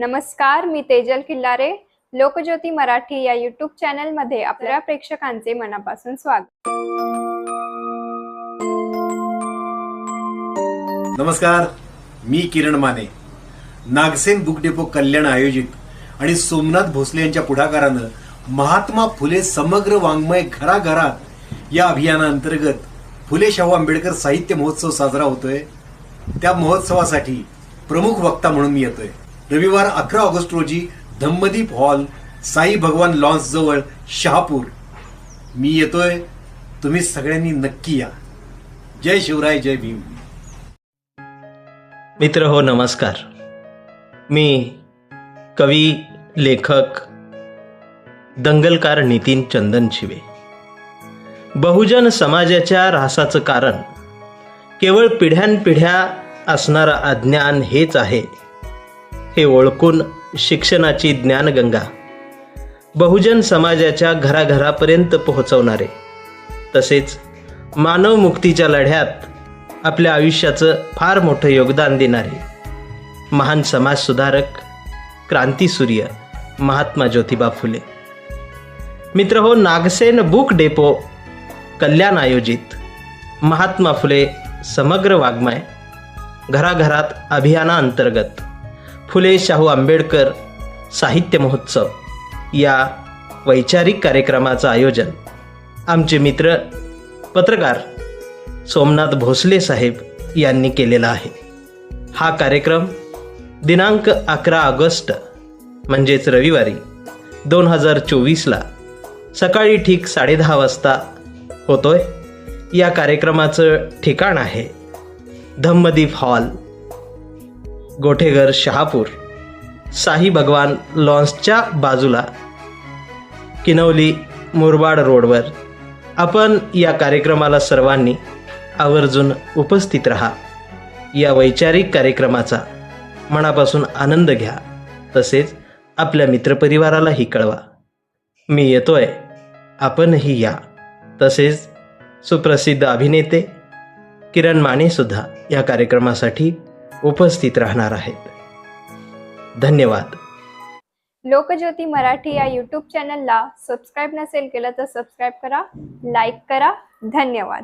नमस्कार मी तेजल किल्लारे लोकज्योती मराठी या युट्यूब चॅनलमध्ये आपल्या प्रेक्षकांचे मनापासून स्वागत. नमस्कार मी किरण माने. नागसेन बुक डेपो कल्याण आयोजित आणि सोमनाथ भोसले यांच्या पुढाकारानं महात्मा फुले समग्र वाङ्मय घराघरात या अभियानाअंतर्गत फुले शाहू आंबेडकर साहित्य महोत्सव साजरा होतोय. त्या महोत्सवासाठी प्रमुख वक्ता म्हणून मी येतोय. रविवार अकरा ऑगस्ट रोजी धम्मदीप हॉल साई भगवान लॉन्स जवळ शहापूर. मी येतोय. तुम्ही सगळ्यांनी नक्की या. जय शिवराय जय भीम. मित्र हो नमस्कार. मी कवी लेखक दंगलकार नितीन चंदन शिवे. बहुजन समाजाच्या ऱ्हासाचं कारण केवळ पिढ्यानपिढ्या असणारं अज्ञान हेच आहे. हे ओळखून शिक्षणाची ज्ञानगंगा. बहुजन समाजाच्या घराघरापर्यंत पोहोचवणारे. तसेच मानवमुक्तीच्या लढ्यात आपल्या आयुष्याचं फार मोठं योगदान देणारे. महान समाजसुधारक क्रांतीसूर्य महात्मा ज्योतिबा फुले. मित्र हो नागसेन बुक डेपो कल्याण आयोजित. महात्मा फुले समग्र वाङ्मय. घराघरात अभियानाअंतर्गत फुले शाहू आंबेडकर साहित्य महोत्सव या वैचारिक कार्यक्रमाचं आयोजन आमचे मित्र पत्रकार सोमनाथ भोसले साहेब यांनी केलेला आहे. हा कार्यक्रम दिनांक अकरा ऑगस्ट म्हणजेच रविवारी दोन हजार चोवीसला सकाळी ठीक साडेदहा वाजता होतोय. या कार्यक्रमाचं ठिकाण आहे धम्मदीप हॉल. गोठेघर शहापूर. साई भगवान लॉन्सच्या बाजूला. किनवली मुरबाड रोडवर. आपण या कार्यक्रमाला सर्वांनी आवर्जून उपस्थित राहा. या वैचारिक कार्यक्रमाचा मनापासून आनंद घ्या. तसेच आपल्या मित्रपरिवारालाही कळवा. मी येतोय. आपणही या. तसेच सुप्रसिद्ध अभिनेते किरण मानेसुद्धा या कार्यक्रमासाठी उपस्थित राहणार आहेत. धन्यवाद. लोकज्योती मराठी या यूट्यूब चॅनलला सबस्क्राईब नसेल केलं तर सबस्क्राईब करा लाईक करा. धन्यवाद.